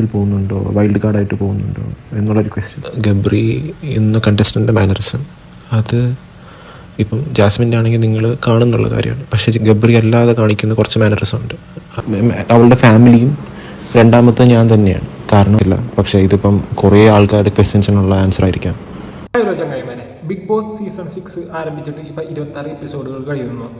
ിൽ പോകുന്നുണ്ടോ? വൈൽഡ് കാർഡായിട്ട് പോകുന്നുണ്ടോ? എന്നുള്ളൊരു ക്വസ്റ്റ്യൻ ഗബ്രി എന്ന കണ്ടസ്റ്റന്റ് മാനറിസം അത് ഇപ്പം ജാസ്മിന്റെ ആണെങ്കിൽ നിങ്ങൾ കാണുന്നുള്ള കാര്യമാണ്. പക്ഷേ ഗബ്രി അല്ലാതെ കാണിക്കുന്ന കുറച്ച് മാനറിസം ഉണ്ട്. അവളുടെ ഫാമിലിയും രണ്ടാമത്തെ ഞാൻ തന്നെയാണ്. കാരണം ഇല്ല. പക്ഷേ ഇതിപ്പം കുറേ ആൾക്കാരുടെ ക്വസ്റ്റ്യൻസിനുള്ള ആൻസർ ആയിരിക്കാം. ഹലോ ചങ്ങായിമാരെ ബിഗ് ബോസ് സീസൺ സിക്സ് ആരംഭിച്ചിട്ട് ഇപ്പം ഇരുപത്താറ് എപ്പിസോഡുകൾ കഴിയുന്നു.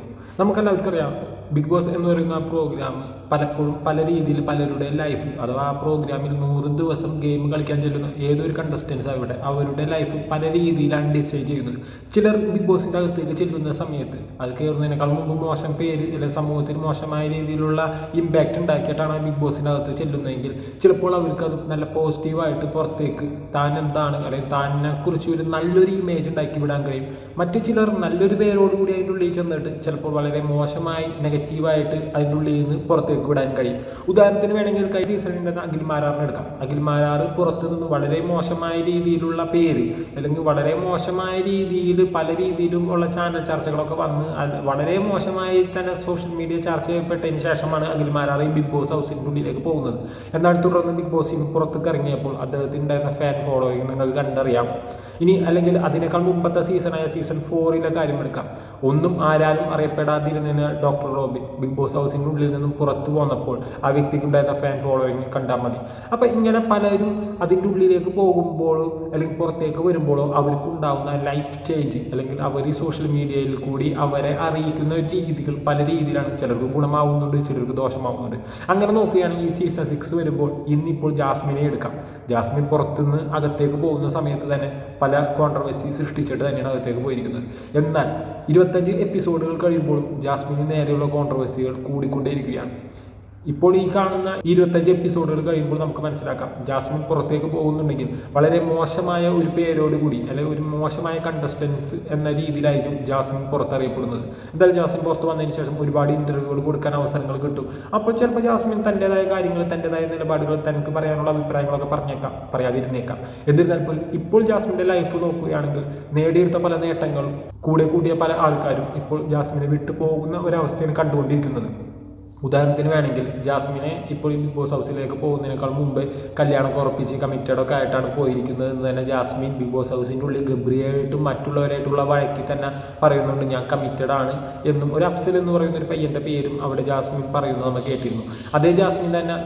നമുക്കെല്ലാവർക്കും അറിയാം. ബിഗ് ബോസ് എന്ന് പറയുന്ന ആ പ്രോഗ്രാം പലപ്പോഴും പല രീതിയിൽ പലരുടെ ലൈഫ് അഥവാ ആ പ്രോഗ്രാമിൽ നൂറ് ദിവസം ഗെയിം കളിക്കാൻ ചെല്ലുന്ന ഏതൊരു കണ്ടസ്റ്റൻസ് ആവിടെ അവരുടെ ലൈഫ് പല രീതിയിലാണ് ഡിസൈഡ് ചെയ്യുന്നത് ചിലർ ബിഗ് ബോസിന്റെ അകത്തേക്ക് ചെല്ലുന്ന സമയത്ത് അത് കയറുന്നതിനേക്കാൾ മുമ്പ് മോശം പേര് അല്ലെങ്കിൽ സമൂഹത്തിൽ മോശമായ രീതിയിലുള്ള ഇമ്പാക്റ്റ് ഉണ്ടാക്കിയിട്ടാണ് ആ ബിഗ് ബോസിന്റെ അകത്ത് ചെല്ലുന്നതെങ്കിൽ ചിലപ്പോൾ അവർക്ക് അത് നല്ല പോസിറ്റീവായിട്ട് പുറത്തേക്ക് താൻ എന്താണ് അല്ലെങ്കിൽ താനെ കുറിച്ച് ഒരു നല്ലൊരു ഇമേജ് ഉണ്ടാക്കി വിടാൻ കഴിയും. മറ്റു ചിലർ നല്ലൊരു പേരോടുകൂടി അതിന്റെ ഉള്ളിൽ ചെന്നിട്ട് ചിലപ്പോൾ വളരെ മോശമായി നെഗറ്റീവായിട്ട് അതിന്റെ ഉള്ളിൽ നിന്ന് പുറത്തേക്ക് വിടാൻ കഴിയും. ഉദാഹരണത്തിന് വേണമെങ്കിൽ കൈ നിന്ന് അഖിൽ മാരാറിനെ എടുക്കാം. അഖിൽ പുറത്തു നിന്ന് വളരെ മോശമായ രീതിയിലുള്ള പേര് അല്ലെങ്കിൽ വളരെ മോശമായ രീതിയിൽ പല രീതിയിലും ഉള്ള ചാനൽ ചർച്ചകളൊക്കെ വന്ന് വളരെ മോശമായി തന്നെ സോഷ്യൽ മീഡിയ ചർച്ച ചെയ്യപ്പെട്ടതിന് ശേഷമാണ് അഖിൽ മാരാർ ഈ ബിഗ് ബോസ് ഹൗസിന്റെ ഉള്ളിലേക്ക് പോകുന്നത്. എന്നാൽ തുടർന്ന് ബിഗ് ബോസിന് പുറത്തേക്ക് ഇറങ്ങിയപ്പോൾ അദ്ദേഹത്തിന്റെ ഫാൻ ഫോളോയിങ് നിങ്ങൾക്ക് കണ്ടറിയാം. ഇനി അല്ലെങ്കിൽ അതിനേക്കാൾ മുമ്പത്തെ സീസണായ സീസൺ ഫോറിലെ കാര്യം എടുക്കാം. ഒന്നും ആരാലും അറിയപ്പെടാതിരുന്നതിന് ഡോക്ടർ റോബിൻ ബിഗ് ബോസ് ഹൗസിന്റെ ഉള്ളിൽ നിന്നും പുറത്തു പോന്നപ്പോൾ ആ വ്യക്തിക്ക് ഉണ്ടായിരുന്ന ഫാൻ ഫോളോയിങ് കണ്ടാൽ മതി. അപ്പോൾ ഇങ്ങനെ പലരും അതിന്റെ ഉള്ളിലേക്ക് പോകുമ്പോഴോ അല്ലെങ്കിൽ പുറത്തേക്ക് വരുമ്പോഴോ അവർക്കുണ്ടാകുന്ന ലൈഫ് ചേഞ്ച് അല്ലെങ്കിൽ അവർ ഈ സോഷ്യൽ മീഡിയയിൽ കൂടി അവരെ അറിയിക്കുന്ന രീതികൾ പല രീതിയിലാണ് ചിലർക്ക് ഗുണമാവുന്നുണ്ട് ചിലർക്ക് ദോഷമാവുന്നുണ്ട്. അങ്ങനെ നോക്കുകയാണെങ്കിൽ ഈ സീസൺ സിക്സ് വരുമ്പോൾ ഇന്നിപ്പോൾ ജാസ്മിനെ എടുക്കാം. ജാസ്മിൻ പുറത്തുനിന്ന് അകത്തേക്ക് പോകുന്ന സമയത്ത് തന്നെ പല കോൺട്രവേഴ്സി സൃഷ്ടിച്ചിട്ട് തന്നെയാണ് അകത്തേക്ക് പോയിരിക്കുന്നത്. എന്നാൽ ഇരുപത്തഞ്ച് എപ്പിസോഡുകൾ കഴിയുമ്പോഴും ജാസ്മിന് നേരെയുള്ള കോൺട്രവേഴ്സികൾ കൂടിക്കൊണ്ടേയിരിക്കുകയാണ്. ഇപ്പോൾ ഈ കാണുന്ന ഇരുപത്തഞ്ച് എപ്പിസോഡുകൾ കഴിയുമ്പോൾ നമുക്ക് മനസ്സിലാക്കാം. ജാസ്മിൻ പുറത്തേക്ക് പോകുന്നുണ്ടെങ്കിൽ വളരെ മോശമായ ഒരു പേരോട് കൂടി അല്ലെങ്കിൽ ഒരു മോശമായ കണ്ടസ്റ്റൻസ് എന്ന രീതിയിലായിരിക്കും ജാസ്മിൻ പുറത്തറിയപ്പെടുന്നത്. എന്തായാലും ജാസ്മിൻ പുറത്ത് വന്നതിന് ശേഷം ഒരുപാട് ഇന്റർവ്യൂകൾ കൊടുക്കാൻ അവസരങ്ങൾ കിട്ടും. അപ്പോൾ ചിലപ്പോൾ ജാസ്മിൻ തന്റെതായ കാര്യങ്ങൾ തന്റെതായ നിലപാടുകൾ തനിക്ക് പറയാനുള്ള അഭിപ്രായങ്ങളൊക്കെ പറഞ്ഞേക്കാം പറയാതിരുന്നേക്കാം. എന്നിരുന്നാൽ പോലും ഇപ്പോൾ ജാസ്മിന്റെ ലൈഫ് നോക്കുകയാണെങ്കിൽ നേടിയെടുത്ത പല നേട്ടങ്ങളും കൂടെ കൂടിയ പല ആൾക്കാരും ഇപ്പോൾ ജാസ്മിനെ വിട്ടു പോകുന്ന ഒരവസ്ഥയാണ് കണ്ടുകൊണ്ടിരിക്കുന്നത്. ഉദാഹരണത്തിന് വേണമെങ്കിൽ ജാസ്മിനെ ഇപ്പോൾ ബിഗ് ബോസ് ഹൗസിലേക്ക് പോകുന്നതിനേക്കാൾ മുമ്പ് കല്യാണം ഉറപ്പിച്ച് കമ്മിറ്റഡൊക്കെ ആയിട്ടാണ് പോയിരിക്കുന്നത് എന്ന് തന്നെ ജാസ്മിൻ ബിഗ് ബോസ് ഹൗസിന്റെ ഉള്ളിൽ ഗബ്രിയായിട്ടും മറ്റുള്ളവരായിട്ടുള്ള വഴക്കി തന്നെ പറയുന്നുണ്ട്. ഞാൻ കമ്മിറ്റഡ് ആണ് എന്നും ഒരു അഫ്സൽ എന്ന് പറയുന്ന ഒരു പയ്യന്റെ പേരും അവിടെ ജാസ്മിൻ പറയുന്നത് നമ്മൾ കേട്ടിരുന്നു. അതേ ജാസ്മിൻ തന്നെ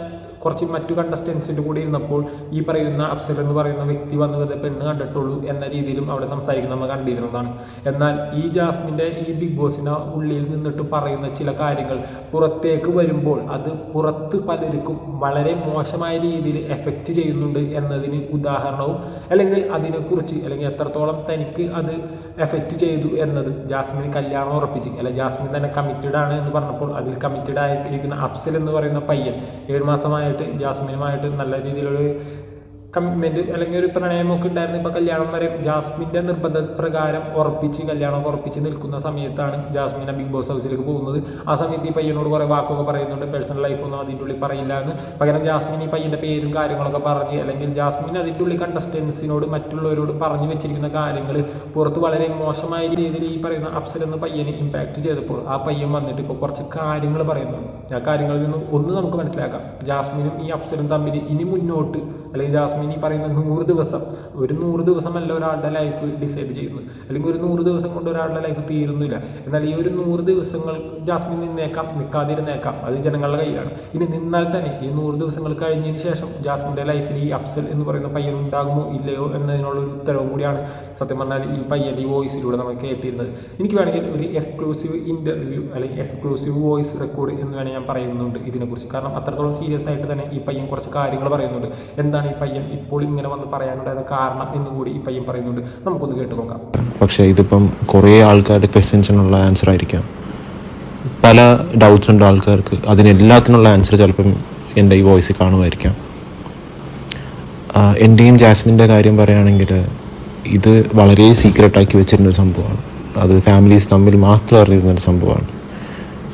കുറച്ച് മറ്റു കണ്ടസ്റ്റൻസിന്റെ കൂടെ ഇരുന്നപ്പോൾ ഈ പറയുന്ന അഫ്സൽ എന്ന് പറയുന്ന വ്യക്തി വന്ന് വെറുതെ പെണ്ണ് കണ്ടിട്ടുള്ളൂ എന്ന രീതിയിലും അവിടെ സംസാരിക്കുന്നത് നമ്മൾ കണ്ടിരുന്നതാണ്. എന്നാൽ ഈ ജാസ്മിന്റെ ഈ ബിഗ് ബോസിന്റെ ഉള്ളിൽ നിന്നിട്ട് പറയുന്ന ചില കാര്യങ്ങൾ പുറത്തേക്ക് വരുമ്പോൾ അത് പുറത്ത് പലർക്കും വളരെ മോശമായ രീതിയിൽ എഫക്റ്റ് ചെയ്യുന്നുണ്ട് എന്നതിന് ഉദാഹരണവും അല്ലെങ്കിൽ അതിനെക്കുറിച്ച് അല്ലെങ്കിൽ എത്രത്തോളം തനിക്ക് അത് എഫക്റ്റ് ചെയ്തു എന്നത് ജാസ്മിൻ കല്യാണം ഉറപ്പിച്ച് അല്ല ജാസ്മിൻ തന്നെ കമ്മിറ്റഡ് ആണ് എന്ന് പറഞ്ഞപ്പോൾ അതിൽ കമ്മിറ്റഡ് ആയിട്ടിരിക്കുന്ന അഫ്സൽ എന്ന് പറയുന്ന പയ്യൻ ഏഴ് മാസമായിട്ട് ജാസ്മിനുമായിട്ട് നല്ല രീതിയിലൊരു കമ്മിറ്റ്മെന്റ് അല്ലെങ്കിൽ ഒരു പ്രണയമൊക്കെ ഉണ്ടായിരുന്നു. ഇപ്പോൾ കല്യാണം വരെ ജാസ്മിന്റെ നിർബന്ധ പ്രകാരം ഉറപ്പിച്ച് കല്യാണമൊക്കെ ഉറപ്പിച്ച് നിൽക്കുന്ന സമയത്താണ് ജാസ്മിനെ ബിഗ് ബോസ് ഹൗസിലേക്ക് പോകുന്നത്. ആ സമയത്ത് ഈ പയ്യനോട് കുറേ വാക്കൊക്കെ പറയുന്നുണ്ട്. പേഴ്സണൽ ലൈഫൊന്നും അതിന്റെ ഉള്ളിൽ പറയില്ല എന്ന്. പകരം ജാസ്മിൻ ഈ പയ്യന്റെ പേരും കാര്യങ്ങളൊക്കെ പറഞ്ഞ് അല്ലെങ്കിൽ ജാസ്മിൻ അതിന്റെ ഉള്ളിൽ കണ്ടസ്റ്റൻസിനോട് മറ്റുള്ളവരോട് പറഞ്ഞു വെച്ചിരിക്കുന്ന കാര്യങ്ങൾ പുറത്ത് വളരെ മോശമായ രീതിയിൽ ഈ പറയുന്ന അപ്സൽ എന്ന പയ്യനെ ഇമ്പാക്റ്റ് ചെയ്തപ്പോൾ ആ പയ്യൻ വന്നിട്ട് ഇപ്പോൾ കുറച്ച് കാര്യങ്ങൾ പറയുന്നുണ്ട്. ആ കാര്യങ്ങളിൽ നിന്ന് ഒന്ന് നമുക്ക് മനസ്സിലാക്കാം. ജാസ്മിനും ഈ അപ്സരും തമ്മിൽ ഇനി മുന്നോട്ട് അല്ലെങ്കിൽ ജാസ്മിൻ ഈ പറയുന്ന നൂറ് ദിവസം ഒരു നൂറ് ദിവസമല്ല ഒരാളുടെ ലൈഫ് ഡിസൈഡ് ചെയ്യുന്നത്. അല്ലെങ്കിൽ ഒരു നൂറ് ദിവസം കൊണ്ട് ഒരാളുടെ ലൈഫ് തീരുന്നില്ല. എന്നാൽ ഈ ഒരു നൂറ് ദിവസങ്ങൾ ജാസ്മിൻ നിന്നേക്കാം നിൽക്കാതിരുന്നേക്കാം അത് ജനങ്ങളുടെ കയ്യിലാണ്. ഇനി നിന്നാൽ തന്നെ ഈ നൂറ് ദിവസങ്ങൾ കഴിഞ്ഞതിന് ശേഷം ജാസ്മിന്റെ ലൈഫിൽ ഈ അപ്സൽ എന്ന് പറയുന്ന പയ്യൻ ഉണ്ടാകുമോ ഇല്ലയോ എന്നതിനുള്ള ഒരു ഉത്തരവും കൂടിയാണ് സത്യം പറഞ്ഞാൽ ഈ പയ്യന്റെ ഈ വോയിസിലൂടെ നമ്മൾ കേട്ടിരുന്നത്. എനിക്ക് വേണമെങ്കിൽ ഒരു എക്സ്ക്ലൂസീവ് ഇന്റർവ്യൂ അല്ലെങ്കിൽ എക്സ്ക്ലൂസീവ് വോയിസ് റെക്കോർഡ് എന്ന് വേണമെങ്കിൽ ഞാൻ പറയുന്നുണ്ട് ഇതിനെക്കുറിച്ച്. കാരണം അത്രത്തോളം സീരിയസ് ആയിട്ട് തന്നെ ഈ പയ്യൻ കുറച്ച് കാര്യങ്ങൾ പറയുന്നുണ്ട്. എന്താണ് ഈ പയ്യൻ ഇപ്പോൾ ഇങ്ങനെ വന്ന് പറയാനുണ്ടായത് കാരണം എന്നും കൂടി ഈ പയ്യൻ പറയുന്നുണ്ട്. നമുക്കൊന്ന് കേട്ട് നോക്കാം. പക്ഷേ ഇതിപ്പം കുറേ ആൾക്കാരുടെ ക്വസ്റ്റ്യൻസിനുള്ള ആൻസർ ആയിരിക്കാം. പല ഡൗട്ട്സ് ഉണ്ട് ആൾക്കാർക്ക് അതിനെല്ലാത്തിനുള്ള ആൻസർ ചിലപ്പം എന്റെ ഈ വോയിസ് കാണുമായിരിക്കാം. എന്റെയും ജാസ്മിന്റെ കാര്യം പറയുകയാണെങ്കിൽ ഇത് വളരെ സീക്രട്ടാക്കി വെച്ചിരുന്നൊരു സംഭവമാണ്. അത് ഫാമിലീസ് തമ്മിൽ മാത്രം അറിയുന്ന ഒരു സംഭവമാണ്.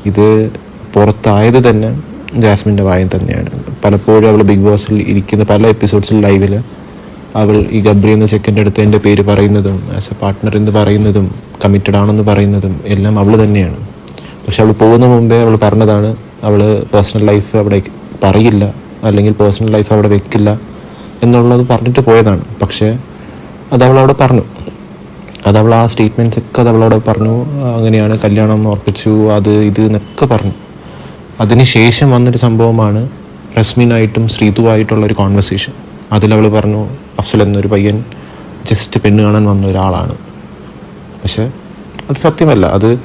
ഇത് പുറത്തായത് തന്നെ ജാസ്മിന്റെ വായം തന്നെയാണ്. പലപ്പോഴും അവൾ ബിഗ് ബോസിൽ ഇരിക്കുന്ന പല എപ്പിസോഡ്സിൽ ലൈവിൽ അവൾ ഈ ഗബ്രി എന്ന സെക്കൻഡ് അടുത്ത് എന്റെ പേര് പറയുന്നതും ആസ് എ പാർട്ട്ണർ എന്ന് പറയുന്നതും കമ്മിറ്റഡ് ആണെന്ന് പറയുന്നതും എല്ലാം അവൾ തന്നെയാണ്. പക്ഷെ അവൾ പോകുന്ന മുമ്പേ അവൾ പറഞ്ഞതാണ് അവൾ പേഴ്സണൽ ലൈഫ് അവിടെ പറയില്ല അല്ലെങ്കിൽ പേഴ്സണൽ ലൈഫ് അവിടെ വെക്കില്ല എന്നുള്ളത് പറഞ്ഞിട്ട് പോയതാണ്. പക്ഷേ അത് അവളവിടെ പറഞ്ഞു. അത് അവൾ ആ സ്റ്റേറ്റ്മെന്റ്സ് ഒക്കെ അത് അവളവിടെ പറഞ്ഞു. അങ്ങനെയാണ് കല്യാണം ഉറപ്പിച്ചു അത് ഇത് എന്നൊക്കെ പറഞ്ഞു. അതിനുശേഷം വന്നൊരു സംഭവമാണ് റസ്മിനായിട്ടും ശ്രീതുവായിട്ടുള്ള ഒരു കോൺവെർസേഷൻ അതിലവൾ പറഞ്ഞു അഫ്സൽ എന്നൊരു പയ്യൻ ജസ്റ്റ് പെണ്ണ് കാണാൻ വന്ന ഒരാളാണ്. പക്ഷെ അത് സത്യമല്ല. അത്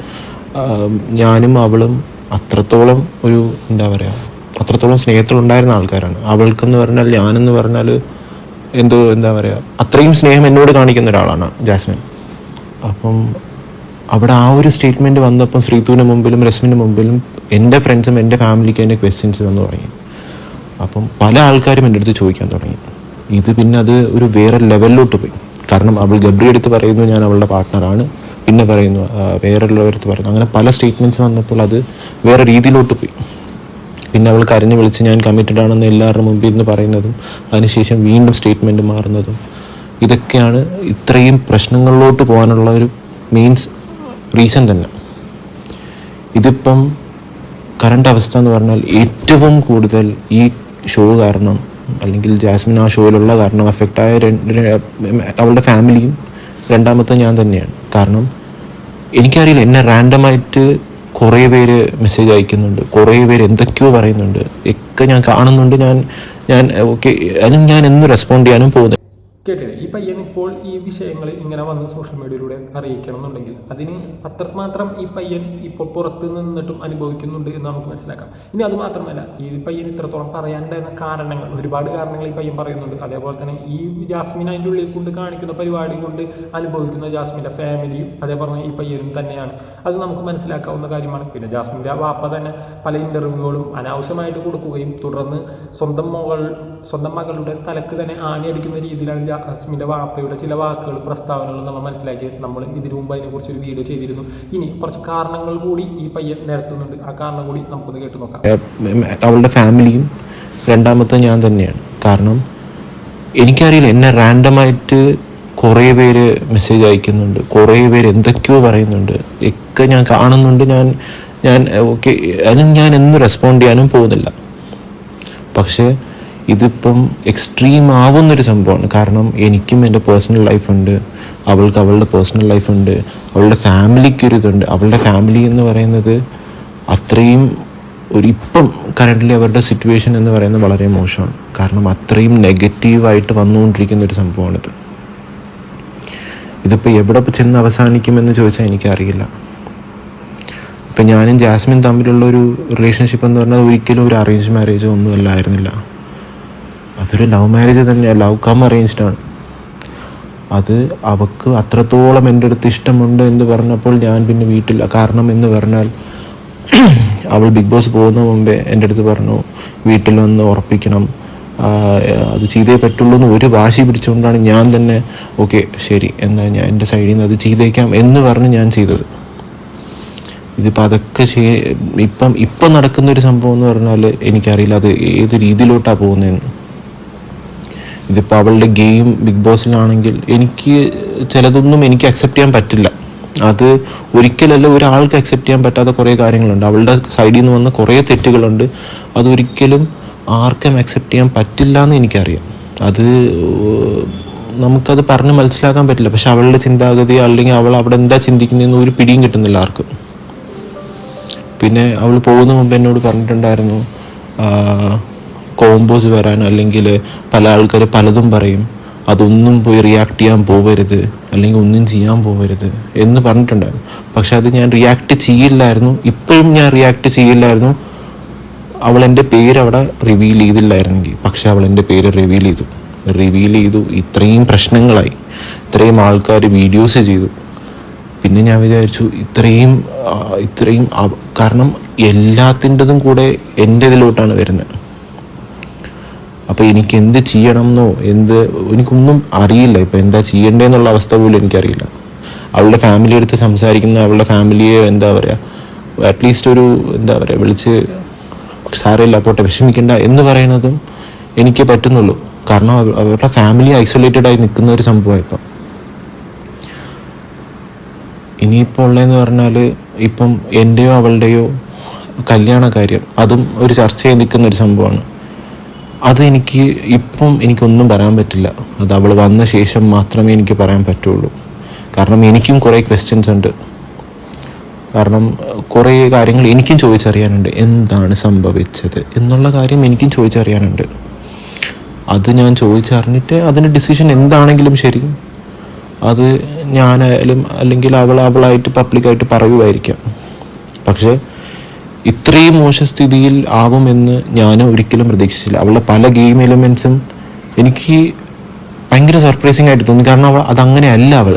ഞാനും അവളും അത്രത്തോളം ഒരു എന്താ പറയുക അത്രത്തോളം സ്നേഹത്തിലുണ്ടായിരുന്ന ആൾക്കാരാണ്. അവൾക്കെന്ന് പറഞ്ഞാൽ ഞാനെന്ന് പറഞ്ഞാൽ എന്തോ എന്താ പറയുക അത്രയും സ്നേഹം എന്നോട് കാണിക്കുന്ന ഒരാളാണ് ജാസ്മിൻ. അപ്പം അവിടെ ആ ഒരു സ്റ്റേറ്റ്മെന്റ് വന്നപ്പം ശ്രീതുവിന് മുമ്പിലും രശ്മിന്റെ മുമ്പിലും എന്റെ ഫ്രണ്ട്സും എന്റെ ഫാമിലിക്ക് എന്റെ ക്വസ്റ്റ്യൻസ് വന്നു തുടങ്ങി. അപ്പം പല ആൾക്കാരും എന്റെ അടുത്ത് ചോദിക്കാൻ തുടങ്ങി. ഇത് പിന്നെ അത് ഒരു വേറെ ലെവലിലോട്ട് പോയി. കാരണം അവൾ ഗബ്രി എടുത്ത് പറയുന്നു ഞാൻ അവളുടെ പാർട്ട്ണറാണ് പിന്നെ പറയുന്നു വേറെയുള്ളവരടുത്ത് പറയുന്നു. അങ്ങനെ പല സ്റ്റേറ്റ്മെന്റ്സ് വന്നപ്പോൾ അത് വേറെ രീതിയിലോട്ട് പോയി. പിന്നെ അവൾ കരഞ്ഞു വിളിച്ച് ഞാൻ കമ്മിറ്റഡ് ആണെന്ന് എല്ലാവരുടെ മുമ്പിൽ നിന്ന് പറയുന്നതും അതിനുശേഷം വീണ്ടും സ്റ്റേറ്റ്മെന്റ് മാറുന്നതും ഇതൊക്കെയാണ് ഇത്രയും പ്രശ്നങ്ങളിലോട്ട് പോകാനുള്ള ഒരു മെയിൻസ് റീസൺ തന്നെ. ഇതിപ്പം കറണ്ട് അവസ്ഥ എന്ന് പറഞ്ഞാൽ ഏറ്റവും കൂടുതൽ ഈ ഷോ കാരണം അല്ലെങ്കിൽ ജാസ്മിൻ ആ ഷോയിലുള്ള കാരണം അഫക്റ്റായ രണ്ട് അവളുടെ ഫാമിലിയും രണ്ടാമത്തെ ഞാൻ തന്നെയാണ്. കാരണം എനിക്കറിയില്ല എന്നെ റാൻഡമായിട്ട് കുറേ പേര് മെസ്സേജ് അയക്കുന്നുണ്ട് കുറേ പേര് എന്തൊക്കെയോ പറയുന്നുണ്ട് ഒക്കെ ഞാൻ കാണുന്നുണ്ട് ഞാൻ ഞാൻ ഓക്കെ അതിന് ഞാൻ എന്നും റെസ്പോണ്ട് ചെയ്യാനും പോകുന്നത് കേട്ടില്ലേ? ഈ പയ്യനിപ്പോൾ ഈ വിഷയങ്ങൾ ഇങ്ങനെ വന്ന് സോഷ്യൽ മീഡിയയിലൂടെ അറിയിക്കണം എന്നുണ്ടെങ്കിൽ അതിന് അത്രമാത്രം ഈ പയ്യൻ ഇപ്പോൾ പുറത്ത് നിന്നിട്ടും അനുഭവിക്കുന്നുണ്ട് എന്ന് നമുക്ക് മനസ്സിലാക്കാം. ഇനി അത് മാത്രമല്ല ഈ പയ്യൻ ഇത്രത്തോളം പറയാനുണ്ടായിരുന്ന കാരണങ്ങൾ ഒരുപാട് കാരണങ്ങൾ ഈ പയ്യൻ പറയുന്നുണ്ട്. അതേപോലെ തന്നെ ഈ ജാസ്മിൻ അതിന്റെ ഉള്ളിൽ കൊണ്ട് കാണിക്കുന്ന പരിപാടി കൊണ്ട് അനുഭവിക്കുന്ന ജാസ്മിന്റെ ഫാമിലിയും അതേപോലെ ഈ പയ്യനും തന്നെയാണ്. അത് നമുക്ക് മനസ്സിലാക്കാവുന്ന കാര്യമാണ്. പിന്നെ ജാസ്മിന്റെ വാപ്പ തന്നെ പല ഇന്റർവ്യൂകളും അനാവശ്യമായിട്ട് കൊടുക്കുകയും തുടർന്ന് സ്വന്തം മകൾ സ്വന്തം മകളുടെ തലക്ക് തന്നെ ആണിയടിക്കുന്ന രീതിയിലാണ് ജാസ്മിന്റെ വാപ്പയുടെ ചില വാക്കുകളും പ്രസ്താവനകളും നമ്മൾ മനസ്സിലാക്കി നമ്മൾ ഇതിനു മുമ്പ് അതിനെക്കുറിച്ച് ഒരു വീഡിയോ ചെയ്തിരുന്നു. ഇനി കുറച്ച് കാരണങ്ങൾ കൂടി ഈ പയ്യൻ നിരത്തുന്നുണ്ട്. ആ കാരണം കൂടി നമുക്കൊന്ന് കേട്ടു നോക്കാം. അവളുടെ ഫാമിലിയും രണ്ടാമത്തെ ഞാൻ തന്നെയാണ്. കാരണം എനിക്കറിയില്ല എന്നെ റാൻഡമായിട്ട് കുറേ പേര് മെസ്സേജ് അയക്കുന്നുണ്ട്. കുറേ പേര് എന്തൊക്കെയോ പറയുന്നുണ്ട്. ഒക്കെ ഞാൻ കാണുന്നുണ്ട്. ഞാൻ ഞാൻ ഓക്കെ അതിന് ഞാൻ എന്നും റെസ്പോണ്ട് ചെയ്യാനും പോകുന്നില്ല. പക്ഷേ ഇതിപ്പം എക്സ്ട്രീം ആവുന്നൊരു സംഭവമാണ്. കാരണം എനിക്കും എന്റെ പേഴ്സണൽ ലൈഫുണ്ട് അവൾക്ക് അവളുടെ പേഴ്സണൽ ലൈഫുണ്ട് അവളുടെ ഫാമിലിക്കൊരിതുണ്ട് അവളുടെ ഫാമിലി എന്ന് പറയുന്നത് അത്രയും ഒരു ഇപ്പം കറന്റ് അവരുടെ സിറ്റുവേഷൻ എന്ന് പറയുന്നത് വളരെ മോശമാണ്. കാരണം അത്രയും നെഗറ്റീവായിട്ട് വന്നുകൊണ്ടിരിക്കുന്ന ഒരു സംഭവമാണിത്. ഇതിപ്പോൾ എവിടെ ചെന്ന് അവസാനിക്കുമെന്ന് ചോദിച്ചാൽ എനിക്കറിയില്ല. ഇപ്പം ഞാനും ജാസ്മിൻ തമ്മിലുള്ള ഒരു റിലേഷൻഷിപ്പ് എന്ന് പറഞ്ഞാൽ ഒരിക്കലും ഒരു അറേഞ്ച് മാരേജോ ഒന്നും അല്ലായിരുന്നില്ല. അതൊരു ലവ് മാരേജ് തന്നെ ലവ് കം അറേഞ്ച്ഡ് ആണ്. അത് അവക്ക് അത്രത്തോളം എന്റെ അടുത്ത് ഇഷ്ടമുണ്ട് എന്ന് പറഞ്ഞപ്പോൾ ഞാൻ പിന്നെ വീട്ടിൽ കാരണം എന്ന് പറഞ്ഞാൽ അവൾ ബിഗ് ബോസ് പോകുന്ന മുമ്പേ എന്റെ അടുത്ത് പറഞ്ഞു വീട്ടിൽ വന്ന് ഉറപ്പിക്കണം. അത് ചെയ്തേ പറ്റുള്ളൂ എന്ന് ഒരു വാശി പിടിച്ചുകൊണ്ടാണ് ഞാൻ തന്നെ ഓക്കെ ശരി എന്താ ഞാൻ എന്റെ സൈഡിൽ നിന്ന് അത് ചെയ്തേക്കാം എന്ന് പറഞ്ഞ് ഞാൻ ചെയ്തത്. ഇതിപ്പോൾ അതൊക്കെ ചെയ് ഇപ്പം ഇപ്പം നടക്കുന്ന ഒരു സംഭവം എന്ന് പറഞ്ഞാൽ എനിക്കറിയില്ല അത് ഏത് രീതിയിലോട്ടാണ് പോകുന്നതെന്ന്. ഇതിപ്പോൾ അവളുടെ ഗെയിം ബിഗ് ബോസിലാണെങ്കിൽ എനിക്ക് ചിലതൊന്നും എനിക്ക് അക്സെപ്റ്റ് ചെയ്യാൻ പറ്റില്ല. അത് ഒരിക്കലല്ല ഒരാൾക്ക് അക്സെപ്റ്റ് ചെയ്യാൻ പറ്റാത്ത കുറേ കാര്യങ്ങളുണ്ട്. അവളുടെ സൈഡിൽ നിന്ന് വന്ന കുറേ തെറ്റുകളുണ്ട്. അതൊരിക്കലും ആർക്കും അക്സെപ്റ്റ് ചെയ്യാൻ പറ്റില്ല എന്ന് എനിക്കറിയാം. അത് നമുക്കത് പറഞ്ഞ് മനസ്സിലാക്കാൻ പറ്റില്ല. പക്ഷെ അവളുടെ ചിന്താഗതി അല്ലെങ്കിൽ അവൾ അവിടെ എന്താ ചിന്തിക്കുന്നതെന്ന് ഒരു പിടിയും കിട്ടുന്നില്ല ആർക്കും. പിന്നെ അവൾ പോകുന്ന മുമ്പ് എന്നോട് പറഞ്ഞിട്ടുണ്ടായിരുന്നു കോമ്പോസ് വരാൻ അല്ലെങ്കിൽ പല ആൾക്കാർ പലതും പറയും. അതൊന്നും പോയി റിയാക്ട് ചെയ്യാൻ പോവരുത്. അല്ലെങ്കിൽ ഒന്നും ചെയ്യാൻ പോവരുത് എന്ന് പറഞ്ഞിട്ടുണ്ടായിരുന്നു. പക്ഷെ അത് ഞാൻ റിയാക്ട് ചെയ്യില്ലായിരുന്നു. ഇപ്പോഴും ഞാൻ റിയാക്ട് ചെയ്യില്ലായിരുന്നു. അവൾ എന്റെ പേര് അവിടെ റിവീൽ ചെയ്തില്ലായിരുന്നെങ്കിൽ. പക്ഷെ അവൾ എന്റെ പേര് റിവീൽ ചെയ്തു. റിവീൽ ചെയ്തു. ഇത്രയും പ്രശ്നങ്ങളായി. ഇത്രയും ആൾക്കാർ വീഡിയോസ് ചെയ്തു. പിന്നെ ഞാൻ വിചാരിച്ചു ഇത്രയും ഇത്രയും കാരണം എല്ലാത്തിന്റെതും കൂടെ എന്റെ ഇതിലോട്ടാണ് വരുന്നത്. അപ്പോൾ എനിക്ക് എന്ത് ചെയ്യണം എന്നോ എന്ത് എനിക്കൊന്നും അറിയില്ല. ഇപ്പോൾ എന്താ ചെയ്യണ്ടേന്നുള്ള അവസ്ഥ പോലും എനിക്കറിയില്ല. അവളുടെ ഫാമിലി എടുത്ത് സംസാരിക്കുന്ന അവളുടെ ഫാമിലിയെ എന്താ പറയുക അറ്റ്ലീസ്റ്റ് ഒരു എന്താ പറയുക വിളിച്ച് സാരമില്ല പോട്ടെ വിഷമിക്കണ്ട എന്ന് പറയുന്നതും എനിക്ക് പറ്റുന്നുള്ളൂ. കാരണം അവ- അവരുടെ ഫാമിലി ഐസൊലേറ്റഡ് ആയി നിൽക്കുന്ന ഒരു സംഭവം ഇപ്പം. ഇനിയിപ്പോൾ ഉള്ളതെന്ന് പറഞ്ഞാൽ ഇപ്പം എന്റെയോ അവളുടെയോ കല്യാണ കാര്യം അതും ഒരു ചർച്ചയായി നിൽക്കുന്ന ഒരു സംഭവമാണ്. അതെനിക്ക് ഇപ്പം എനിക്കൊന്നും പറയാൻ പറ്റില്ല. അത് അവൾ വന്ന ശേഷം മാത്രമേ എനിക്ക് പറയാൻ പറ്റുള്ളൂ. കാരണം എനിക്കും കുറേ ക്വസ്റ്റ്യൻസ് ഉണ്ട്. കാരണം കുറേ കാര്യങ്ങൾ എനിക്കും ചോദിച്ചറിയാനുണ്ട്. എന്താണ് സംഭവിച്ചത് എന്നുള്ള കാര്യം എനിക്കും ചോദിച്ചറിയാനുണ്ട്. അത് ഞാൻ ചോദിച്ചറിഞ്ഞിട്ട് അതിന്റെ ഡിസിഷൻ എന്താണെങ്കിലും ശരി. അത് ഞാനായാലും അല്ലെങ്കിൽ അവൾ അവളായിട്ട് പബ്ലിക്കായിട്ട് പറയുമായിരിക്കാം പക്ഷേ ഇത്രയും മോശ സ്ഥിതിയിൽ ആവുമെന്ന് ഞാൻ ഒരിക്കലും പ്രതീക്ഷിച്ചില്ല. അവളുടെ പല ഗെയിം എലിമെൻസും എനിക്ക് ഭയങ്കര സർപ്രൈസിങ് ആയിട്ട് തോന്നി. കാരണം അവൾ അതങ്ങനെ അല്ല അവൾ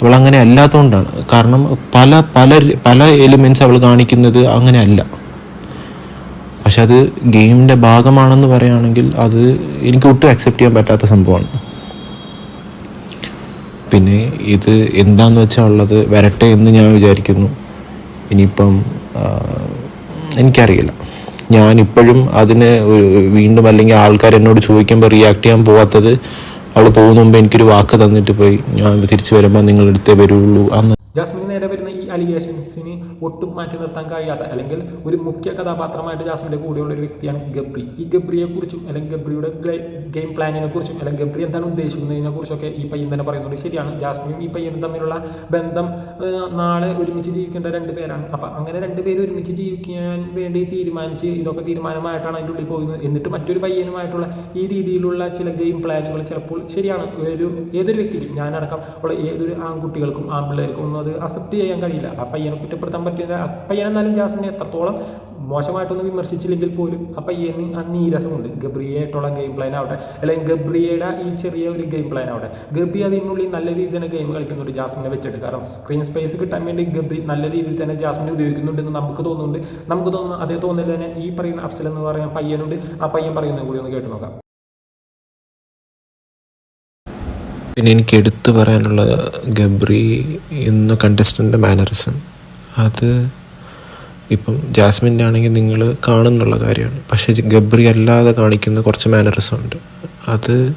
അവൾ അങ്ങനെ അല്ലാത്തതുകൊണ്ടാണ് കാരണം പല പല പല എലിമെന്റ്സ് അവൾ കാണിക്കുന്നത് അങ്ങനെ അല്ല. പക്ഷെ അത് ഗെയിമിന്റെ ഭാഗമാണെന്ന് പറയുകയാണെങ്കിൽ അത് എനിക്ക് ഒട്ടും അക്സെപ്റ്റ് ചെയ്യാൻ പറ്റാത്ത സംഭവമാണ്. പിന്നെ ഇത് എന്താന്ന് വെച്ചാൽ ഉള്ളത് വരട്ടെ എന്ന് ഞാൻ വിചാരിക്കുന്നു. ഇനിയിപ്പം എനിക്കറിയില്ല. ഞാനിപ്പോഴും അതിന് വീണ്ടും അല്ലെങ്കിൽ ആൾക്കാർ എന്നോട് ചോദിക്കുമ്പോൾ റിയാക്ട് ചെയ്യാൻ പോവാത്തത് അവൾ പോകുന്ന മുമ്പ് എനിക്കൊരു വാക്ക് തന്നിട്ട് പോയി. ഞാൻ തിരിച്ചു വരുമ്പോൾ നിങ്ങളെടുത്തേ വരുള്ളൂ അന്ന്. ജാസ്മിൻ നേരെ വരുന്ന അലിഗേഷൻസിന് ഒട്ടും മാറ്റി നിർത്താൻ കഴിയാത്ത അല്ലെങ്കിൽ ഒരു മുഖ്യ കഥാപാത്രമായിട്ട് ജാസ്മിന്റെ കൂടെയുള്ള ഒരു വ്യക്തിയാണ് ഗബ്രി. ഈ ഗബ്രിയെക്കുറിച്ചും അല്ലെങ്കിൽ ഗബ്രിയുടെ ഗെയിം പ്ലാനിനെ കുറിച്ചും അല്ലെങ്കിൽ ഗബ്രി എന്താണ് ഉദ്ദേശിക്കുന്നതിനെ കുറിച്ചൊക്കെ ഈ പയ്യൻ തന്നെ പറയുന്നുണ്ട്. ശരിയാണ് ജാസ്മിനും ഈ പയ്യനും തമ്മിലുള്ള ബന്ധം നാളെ ഒരുമിച്ച് ജീവിക്കേണ്ട രണ്ട് പേരാണ്. അപ്പം അങ്ങനെ രണ്ട് പേര് ഒരുമിച്ച് ജീവിക്കാൻ വേണ്ടി തീരുമാനിച്ച് ഇതൊക്കെ തീരുമാനമായിട്ടാണ് അതിന്റെ ഉള്ളിൽ പോകുന്നത്. എന്നിട്ട് മറ്റൊരു പയ്യനുമായിട്ടുള്ള ഈ രീതിയിലുള്ള ചില ഗെയിം പ്ലാനുകൾ ചിലപ്പോൾ ശരിയാണ്. ഒരു ഏതൊരു വ്യക്തിക്കും ഞാനടക്കം ഉള്ള ഏതൊരു ആൺകുട്ടികൾക്കും ആൺപിള്ളേർക്കും ഒന്നും അത് അക്സെപ്റ്റ് ചെയ്യാൻ കഴിയില്ല. ആ പയ്യനെ കുറ്റപ്പെടുത്താൻ പറ്റില്ല. ആ പയ്യൻ എന്നാലും ജാസ്മിനെ എത്രത്തോളം മോശമായിട്ടൊന്നും വിമർശിച്ചില്ലെങ്കിൽ പോലും ആ പയ്യന് ആ നീരസമുണ്ട് ഗബ്രിയായിട്ടുള്ള ഗെയിം പ്ലാൻ ആവട്ടെ. അല്ലെങ്കിൽ ഗബ്രിയയുടെ ഈ ചെറിയ ഒരു ഗെയിം പ്ലാൻ ആവട്ടെ. ഗബ്രി അതിനുള്ളിൽ നല്ല രീതിയിൽ തന്നെ ഗെയിം കളിക്കുന്നുണ്ട് ജാസ്മിനെ വെച്ചിട്ട്. കാരണം സ്ക്രീൻ സ്പേസ് കിട്ടാൻ വേണ്ടി ഗബ്രി നല്ല രീതിയിൽ തന്നെ ജാസ്മിനെ ഉപയോഗിക്കുന്നുണ്ടെന്ന് നമുക്ക് തോന്നുന്നുണ്ട്. നമുക്ക് തോന്നുന്നു അതേ തോന്നൽ തന്നെ ഈ പറയുന്ന അഫ്സൽ എന്ന് പറയുന്ന പയ്യനുണ്ട്. ആ പയ്യൻ പറയുന്നത് കൂടി ഒന്ന് കേട്ട് നോക്കാം. പിന്നെ എനിക്ക് എടുത്തു പറയാനുള്ള ഗബ്രി എന്ന കണ്ടസ്റ്റന്റെ മാനറിസം അത് ഇപ്പം ജാസ്മിന്റെ ആണെങ്കിൽ നിങ്ങൾ കാണുന്നുള്ള കാര്യമാണ്. പക്ഷേ ഗബ്രി അല്ലാതെ കാണിക്കുന്ന കുറച്ച് മാനറിസം ഉണ്ട്. അത്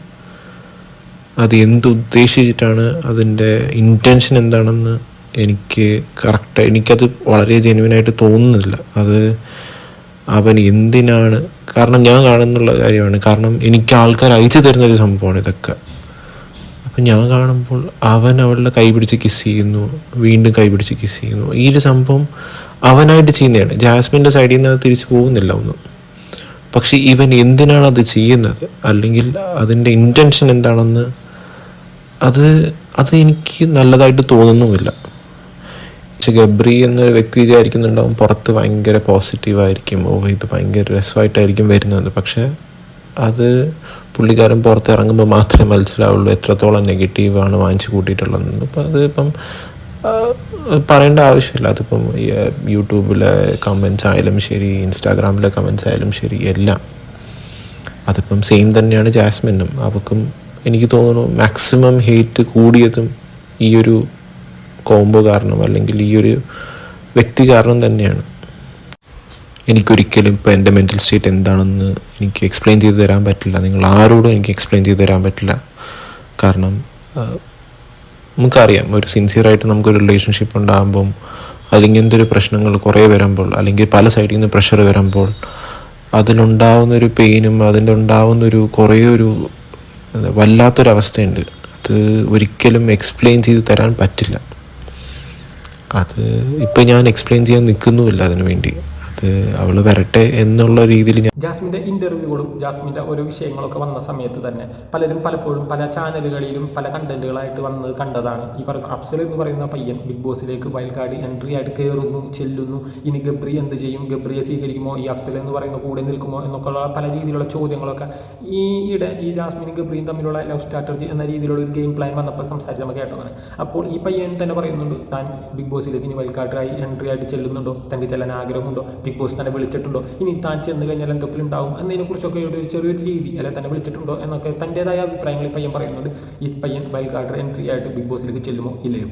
അത് എന്തുദ്ദേശിച്ചിട്ടാണ് അതിന്റെ ഇന്റൻഷൻ എന്താണെന്ന് എനിക്ക് കറക്റ്റ് എനിക്കത് വളരെ ജെനുവിനായിട്ട് തോന്നുന്നില്ല. അത് അവൻ എന്തിനാണ് കാരണം ഞാൻ കാണുന്നുള്ള കാര്യമാണ്. കാരണം എനിക്ക് ആൾക്കാർ അയച്ചു തരുന്നൊരു സംഭവമാണ് ഇതൊക്കെ. അപ്പം ഞാൻ കാണുമ്പോൾ അവൻ അവളുടെ കൈ പിടിച്ച് കിസ് ചെയ്യുന്നു വീണ്ടും കൈ പിടിച്ച് കിസ് ചെയ്യുന്നു. ഈ ഒരു സംഭവം അവനായിട്ട് ചെയ്യുന്നതാണ്. ജാസ്മിന്റെ സൈഡിൽ നിന്ന് അത് തിരിച്ചു പോകുന്നില്ല ഒന്നും. പക്ഷെ ഇവൻ എന്തിനാണ് അത് ചെയ്യുന്നത്? അല്ലെങ്കിൽ അതിന്റെ ഇന്റൻഷൻ എന്താണെന്ന് അത് അത് എനിക്ക് നല്ലതായിട്ട് തോന്നുന്നുമില്ല. പക്ഷെ ഗബ്രി എന്നൊരു വ്യക്തി വിചാരിക്കുന്നുണ്ടാവും പുറത്ത് ഭയങ്കര പോസിറ്റീവായിരിക്കും ഓ ഇത് ഭയങ്കര രസമായിട്ടായിരിക്കും വരുന്നത് പക്ഷെ അത് പുള്ളിക്കാരൻ പുറത്തിറങ്ങുമ്പോൾ മാത്രമേ മനസ്സിലാവുള്ളൂ എത്രത്തോളം നെഗറ്റീവാണ് വാങ്ങിച്ചു കൂട്ടിയിട്ടുള്ളതെന്ന്. അപ്പം അതിപ്പം പറയേണ്ട ആവശ്യമില്ല. അതിപ്പം യൂട്യൂബിലെ കമൻസ് ആയാലും ശരി ഇൻസ്റ്റാഗ്രാമിലെ കമൻസ് ആയാലും ശരി എല്ലാം. അതിപ്പം സെയിം തന്നെയാണ് ജാസ്മിനും. അവക്കും എനിക്ക് തോന്നുന്നു മാക്സിമം ഹേറ്റ് കൂടിയതും ഈ ഒരു കോംബോ കാരണം അല്ലെങ്കിൽ ഈ ഒരു വ്യക്തി കാരണം തന്നെയാണ്. എനിക്കൊരിക്കലും ഇപ്പോൾ എന്റെ മെന്റൽ സ്റ്റേറ്റ് എന്താണെന്ന് എനിക്ക് എക്സ്പ്ലെയിൻ ചെയ്ത് തരാൻ പറ്റില്ല. നിങ്ങൾ ആരോടും എനിക്ക് എക്സ്പ്ലെയിൻ ചെയ്ത് തരാൻ പറ്റില്ല. കാരണം നമുക്കറിയാം ഒരു സിൻസിയറായിട്ട് നമുക്കൊരു റിലേഷൻഷിപ്പ് ഉണ്ടാകുമ്പം അതിങ്ങനത്തെ ഒരു പ്രശ്നങ്ങൾ കുറേ വരുമ്പോൾ അല്ലെങ്കിൽ പല സൈഡിൽ നിന്ന് പ്രഷർ വരുമ്പോൾ അതിലുണ്ടാവുന്ന ഒരു പെയിനും അതിന്റെ ഉണ്ടാവുന്ന ഒരു കുറേ ഒരു വല്ലാത്തൊരവസ്ഥയുണ്ട്. അത് ഒരിക്കലും എക്സ്പ്ലെയിൻ ചെയ്ത് തരാൻ പറ്റില്ല. അത് ഇപ്പം ഞാൻ എക്സ്പ്ലെയിൻ ചെയ്യാൻ നിൽക്കുന്നുമില്ല അതിനു വേണ്ടി. അവൾ വരട്ടെ എന്നുള്ള രീതിയിൽ ഞാൻ ജാസ്മിന്റെ ഇന്റർവ്യൂകളും ജാസ്മിന്റെ ഓരോ വിഷയങ്ങളൊക്കെ വന്ന സമയത്ത് തന്നെ പലരും പലപ്പോഴും പല ചാനലുകളിലും പല കണ്ടന്റുകളായിട്ട് വന്ന് കണ്ടതാണ്. ഈ പറയുന്ന അഫ്സൽ എന്ന് പറയുന്ന പയ്യൻ ബിഗ് ബോസിലേക്ക് വയൽക്കാട് എൻട്രി ആയിട്ട് കയറുന്നു ചെല്ലുന്നു. ഇനി ഗബ്രി എന്ത് ചെയ്യും? ഗബ്രിയെ സ്വീകരിക്കുമോ? ഈ അഫ്സൽ എന്ന് പറയുന്ന കൂടെ നിൽക്കുമോ? എന്നൊക്കെയുള്ള പല രീതിയിലുള്ള ചോദ്യങ്ങളൊക്കെ ഈ ഇടെ ഈ ജാസ്മിനും ഗബ്രിയും തമ്മിലുള്ള ലവ് സ്ട്രാറ്റജി എന്ന രീതിയിലുള്ള ഒരു ഗെയിം പ്ലാൻ വന്നപ്പോൾ സംസാരിച്ച് നമുക്ക് കേട്ടതാണ്. അപ്പോൾ ഈ പയ്യൻ തന്നെ പറയുന്നുണ്ട് താൻ ബിഗ് ബോസിലേക്ക് ഇനി വയൽക്കാട്ടിലായി എൻട്രി ആയിട്ട് ചെല്ലുന്നുണ്ടോ? തനിക്ക് ചെല്ലാൻ ആഗ്രഹമുണ്ടോ? ബിഗ് ബോസ് തന്നെ വിളിച്ചിട്ടുണ്ടോ? ഇനി താൻ ചെന്ന് കഴിഞ്ഞാൽ എന്തൊക്കെ ഉണ്ടാവും? എന്നതിനെക്കുറിച്ചൊക്കെ ഒരു ചെറിയൊരു രീതി അല്ലെ? തന്നെ വിളിച്ചിട്ടുണ്ടോ? എന്നൊക്കെ തന്റേതായ അഭിപ്രായങ്ങൾ ഈ പയ്യൻ പറയുന്നുണ്ട്. ഈ പയ്യൻ വൈൽഡ് എൻട്രി ആയിട്ട് ബിഗ് ബോസിലേക്ക് ചെല്ലുമോ? ഇല്ലയോ?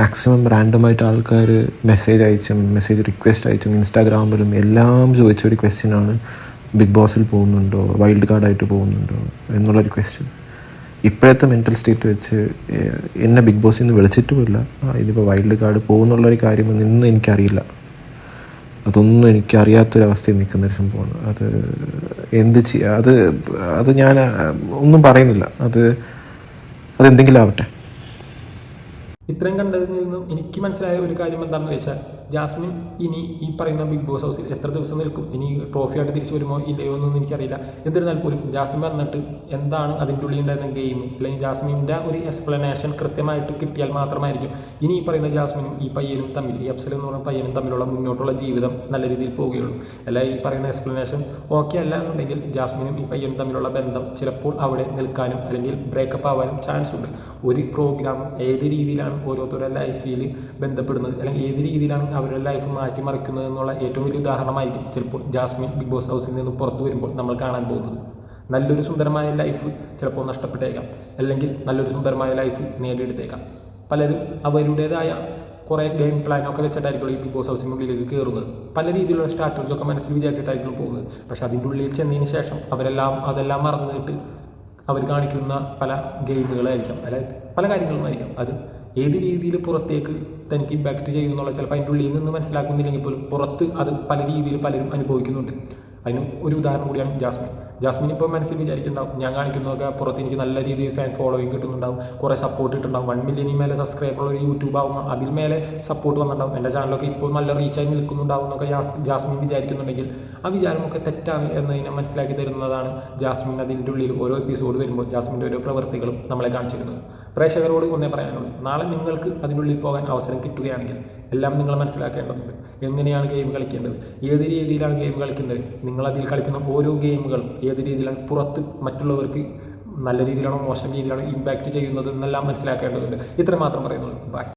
മാക്സിമം റാൻഡമായിട്ട് ആൾക്കാർ മെസ്സേജ് അയച്ചും മെസ്സേജ് റിക്വസ്റ്റ് അയച്ചും ഇൻസ്റ്റാഗ്രാമിലും എല്ലാം ചോദിച്ച ഒരു ക്വസ്റ്റ്യനാണ് ബിഗ് ബോസിൽ പോകുന്നുണ്ടോ? വൈൽഡ് കാർഡായിട്ട് പോകുന്നുണ്ടോ? എന്നുള്ളൊരു ക്വസ്റ്റ്യൻ ഇപ്പോഴത്തെ മെന്റൽ സ്റ്റേറ്റ് വെച്ച് എന്നെ ബിഗ് ബോസിൽ നിന്ന് വിളിച്ചിട്ടുമില്ല. ഇതിപ്പോൾ വൈൽഡ് കാർഡ് പോകുന്നുള്ളൊരു കാര്യം ഇന്ന് എനിക്കറിയില്ല. അതൊന്നും എനിക്ക് അറിയാത്തൊരവസ്ഥയിൽ നിൽക്കുന്ന ഒരു സംഭവമാണ്. അത് എന്ത് ചെയ്യുക അത് അത് ഞാൻ ഒന്നും പറയുന്നില്ല. അത് അതെന്തെങ്കിലും ആവട്ടെ. ഇത്രയും കണ്ടതിൽ നിന്നും എനിക്ക് മനസ്സിലായ ഒരു കാര്യം എന്താണെന്ന് വെച്ചാൽ ജാസ്മിൻ ഇനി ഈ പറയുന്ന ബിഗ് ബോസ് ഹൗസിൽ എത്ര ദിവസം നിൽക്കും? ഇനി ട്രോഫിയായിട്ട് തിരിച്ചു വരുമോ? ഇല്ലയോ എന്നൊന്നും എനിക്കറിയില്ല. എന്നിരുന്നാൽ പോലും ജാസ്മിൻ വന്നിട്ട് എന്താണ് അതിന്റെ ഉള്ളിൽ ഉണ്ടായിരുന്ന ഗെയിം അല്ലെങ്കിൽ ജാസ്മിന്റെ ഒരു എക്സ്പ്ലനേഷൻ കൃത്യമായിട്ട് കിട്ടിയാൽ മാത്രമായിരിക്കും ഇനി ഈ പറയുന്ന ജാസ്മിനും ഈ പയ്യനും തമ്മിൽ ഈ അപ്സൽ എന്ന് പറയുന്ന പയ്യനും തമ്മിലുള്ള മുന്നോട്ടുള്ള ജീവിതം നല്ല രീതിയിൽ പോവുകയുള്ളൂ അല്ല ഈ പറയുന്ന എക്സ്പ്ലനേഷൻ ഓക്കെ അല്ല എന്നുണ്ടെങ്കിൽ ജാസ്മിനും ഈ പയ്യനും തമ്മിലുള്ള ബന്ധം ചിലപ്പോൾ അവിടെ നിൽക്കാനും അല്ലെങ്കിൽ ബ്രേക്കപ്പ് ആവാനും ചാൻസ് ഉണ്ട്. ഒരു പ്രോഗ്രാം ഏത് രീതിയിലാണ് ഓരോരുത്തരുടെ ലൈഫിൽ ബന്ധപ്പെടുന്നത്? അല്ലെങ്കിൽ ഏത് രീതിയിലാണ് അവരുടെ ലൈഫ് മാറ്റിമറിക്കുന്നത് എന്നുള്ള ഏറ്റവും വലിയ ഉദാഹരണമായിരിക്കും ചിലപ്പോൾ ജാസ്മിൻ ബിഗ് ബോസ് ഹൗസിൽ നിന്ന് പുറത്തു വരുമ്പോൾ നമ്മൾ കാണാൻ പോകുന്നത്. നല്ലൊരു സുന്ദരമായ ലൈഫ് ചിലപ്പോൾ നഷ്ടപ്പെട്ടേക്കാം. അല്ലെങ്കിൽ നല്ലൊരു സുന്ദരമായ ലൈഫ് നേടിയെടുത്തേക്കാം. പലരും അവരുടേതായ കുറേ ഗെയിം പ്ലാനൊക്കെ വെച്ചിട്ടായിരിക്കും ഈ ബിഗ് ബോസ് ഹൗസിന്റെ ഉള്ളിലേക്ക് കയറുന്നത്. പല രീതിയിലുള്ള സ്ട്രാറ്റജിയൊക്കെ മനസ്സിൽ വിചാരിച്ചിട്ടായിരിക്കും പോകുന്നത്. പക്ഷേ അതിന്റെ ഉള്ളിൽ ചെന്നതിന് ശേഷം അവരെല്ലാം അതെല്ലാം മറന്നിട്ട് അവർ കാണിക്കുന്ന പല ഗെയിമുകളായിരിക്കാം അല്ല പല കാര്യങ്ങളുമായിരിക്കാം. അത് ഏത് രീതിയിൽ പുറത്തേക്ക് തനിക്ക് ഇമ്പാക്റ്റ് ചെയ്യും എന്നുള്ള ചിലപ്പോൾ അതിന്റെ ഉള്ളിൽ നിന്ന് മനസ്സിലാക്കുന്നില്ലെങ്കിൽ പോലും പുറത്ത് അത് പല രീതിയിൽ പലരും അനുഭവിക്കുന്നുണ്ട്. അതിന് ഒരു ഉദാഹരണം കൂടിയാണ് ജാസ്മിൻ. ജാസ്മിൻ ഇപ്പോൾ മനസ്സിൽ വിചാരിക്കുന്നുണ്ടാവും ഞാൻ കാണിക്കുന്നതൊക്കെ പുറത്ത് എനിക്ക് നല്ല രീതിയിൽ ഫാൻ ഫോളോയിങ് കിട്ടുന്നുണ്ടാവും കുറേ സപ്പോർട്ട് കിട്ടുന്നുണ്ടാവും വൺ മില്യണി മേലെ സബ്സ്ക്രൈബർ ഒരു യൂട്യൂബ് ആകുമ്പോൾ അതിൽ മേലെ സപ്പോർട്ട് വന്നിട്ടുണ്ടാവും എന്റെ ചാനലൊക്കെ ഇപ്പോൾ നല്ല റീച്ചായി നിൽക്കുന്നുണ്ടാവും എന്നൊക്കെ ജാസ്മിൻ വിചാരിക്കുന്നുണ്ടെങ്കിൽ ആ വിചാരമൊക്കെ തെറ്റാണ് എന്നതിനെ മനസ്സിലാക്കി തരുന്നതാണ് ജാസ്മിൻ അതിന്റെ ഉള്ളിൽ ഓരോ എപ്പിസോഡ് വരുമ്പോൾ ജാസ്മിന്റെ ഓരോ പ്രവൃത്തികളും നമ്മളെ കാണിച്ചിരുന്നത്. പ്രേക്ഷകരോട് ഒന്നേ പറയാനുള്ളൂ നാളെ നിങ്ങൾക്ക് അതിനുള്ളിൽ പോകാൻ അവസരം കിട്ടുകയാണെങ്കിൽ എല്ലാം നിങ്ങൾ മനസ്സിലാക്കേണ്ടതുണ്ട്. എങ്ങനെയാണ് ഗെയിം കളിക്കേണ്ടത്? ഏത് രീതിയിലാണ് ഗെയിം കളിക്കേണ്ടത് നിങ്ങൾ അതിൽ കളിക്കുന്ന ഓരോ ഗെയിമുകളും ഏത് രീതിയിലാണ് പുറത്ത് മറ്റുള്ളവർക്ക് നല്ല രീതിയിലാണോ മോശം രീതിയിലാണോ ഇമ്പാക്റ്റ് ചെയ്യുന്നത് എന്നെല്ലാം മനസ്സിലാക്കേണ്ടതുണ്ട്. ഇത്ര മാത്രം പറയുന്നുള്ളൂ. ബൈ